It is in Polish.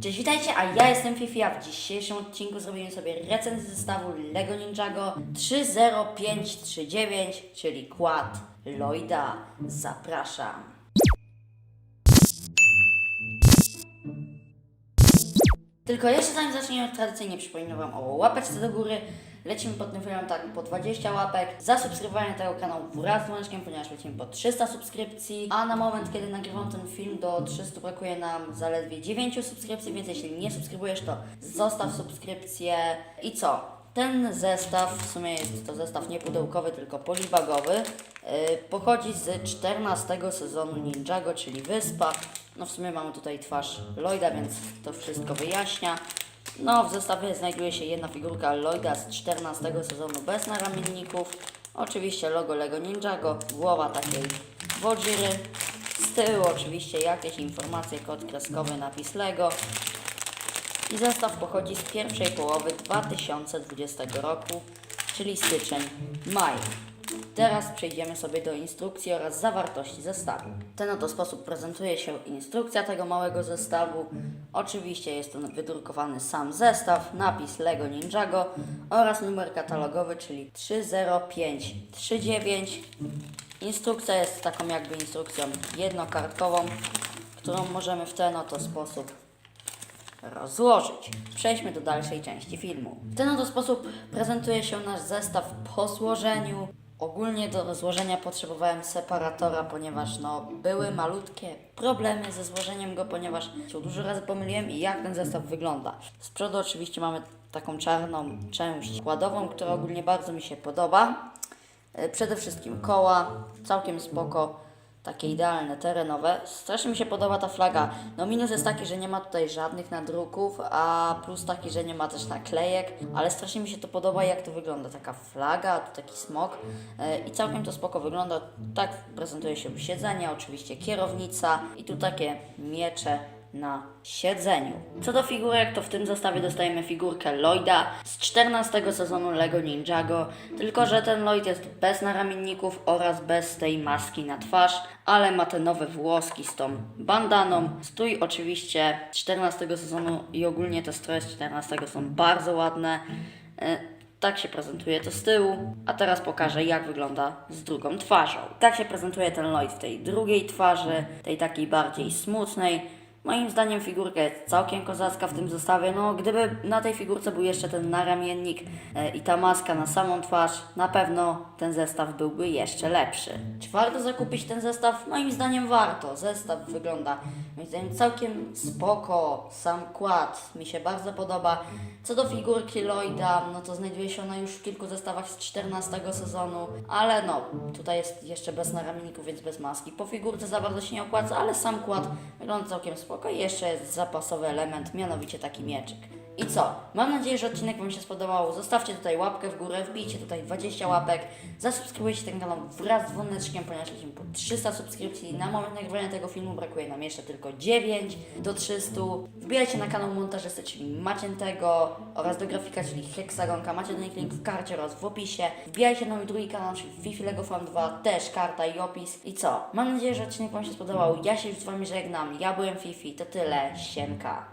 Cześć, witajcie, a ja jestem Fifi, a w dzisiejszym odcinku zrobimy sobie recenzję zestawu LEGO Ninjago 30539, czyli Quad Lloyda. Zapraszam. Tylko jeszcze zanim zaczniemy, tradycyjnie przypominam Wam o łapeczce do góry. Lecimy pod tym filmem tak po 20 łapek. Zasubskrybowanie tego kanału wraz z dzwoneczkiem, ponieważ lecimy po 300 subskrypcji. A na moment, kiedy nagrywam ten film do 300 brakuje nam zaledwie 9 subskrypcji, więc jeśli nie subskrybujesz, to zostaw subskrypcję. I co? Ten zestaw, w sumie jest to zestaw nie pudełkowy, tylko polibagowy, yy, pochodzi z 14 sezonu Ninjago, czyli Wyspa. No w sumie mamy tutaj twarz Lloyda, więc to wszystko wyjaśnia. No, w zestawie znajduje się jedna figurka Lloyda z 14 sezonu bez naramienników. Oczywiście logo Lego Ninjago, głowa takiej Wodziry. Z tyłu oczywiście jakieś informacje, kod kreskowy, napis Lego. I zestaw pochodzi z pierwszej połowy 2020 roku, czyli styczeń, maj. Teraz przejdziemy sobie do instrukcji oraz zawartości zestawu. W ten oto sposób prezentuje się instrukcja tego małego zestawu. Oczywiście jest to wydrukowany sam zestaw, napis LEGO Ninjago oraz numer katalogowy, czyli 30539. Instrukcja jest taką jakby instrukcją jednokartkową, którą możemy w ten oto sposób rozłożyć. Przejdźmy do dalszej części filmu. W ten oto sposób prezentuje się nasz zestaw po złożeniu. Ogólnie do rozłożenia potrzebowałem separatora, ponieważ no, były malutkie problemy ze złożeniem go, ponieważ się dużo razy pomyliłem i jak ten zestaw wygląda. Z przodu oczywiście mamy taką czarną część kładową, która ogólnie bardzo mi się podoba. E, Przede wszystkim koła, całkiem spoko, takie idealne, terenowe. Strasznie mi się podoba ta flaga. No minus jest taki, że nie ma tutaj żadnych nadruków, a plus taki, że nie ma też naklejek, ale strasznie mi się to podoba, jak to wygląda. Taka flaga, tu taki smok e, i całkiem to spoko wygląda. Tak prezentuje się siedzenie, oczywiście kierownica i tu takie miecze na siedzeniu. Co do figurek, to w tym zestawie dostajemy figurkę Lloyda z 14 sezonu LEGO Ninjago, tylko że ten Lloyd jest bez naramienników oraz bez tej maski na twarz, ale ma te nowe włoski z tą bandaną. Strój oczywiście z 14 sezonu i ogólnie te stroje z 14 są bardzo ładne. E, tak się prezentuje to z tyłu, a teraz pokażę jak wygląda z drugą twarzą. Tak się prezentuje ten Lloyd w tej drugiej twarzy, tej takiej bardziej smutnej. Moim zdaniem figurka jest całkiem kozacka w tym zestawie. No, gdyby na tej figurce był jeszcze ten naramiennik e, i ta maska na samą twarz, na pewno ten zestaw byłby jeszcze lepszy. Czy warto zakupić ten zestaw? Moim zdaniem warto. Zestaw wygląda moim zdaniem całkiem spoko. Sam kład mi się bardzo podoba. Co do figurki Lloyda, no to znajduje się ona już w kilku zestawach z 14 sezonu, ale no, tutaj jest jeszcze bez naramienników, więc bez maski. Po figurce za bardzo się nie opłaca, ale sam kład wygląda całkiem spoko i jeszcze jest zapasowy element, mianowicie taki mieczyk. I co? Mam nadzieję, że odcinek Wam się spodobał. Zostawcie tutaj łapkę w górę, wbijcie tutaj 20 łapek, zasubskrybujcie ten kanał wraz z dzwoneczkiem, ponieważ lecimy po 300 subskrypcji. Na moment nagrywania tego filmu brakuje nam jeszcze tylko 9 do 300. Wbijajcie na kanał montażysty, czyli Maciętego oraz do grafika, czyli Hexagonka. Macie do nich link w karcie oraz w opisie. Wbijajcie na mój drugi kanał, czyli Fifi Lego Fan 2, też karta i opis. I co? Mam nadzieję, że odcinek Wam się spodobał. Ja się już z Wami żegnam. Ja byłem Fifi, Wi-Fi. To tyle, siemka.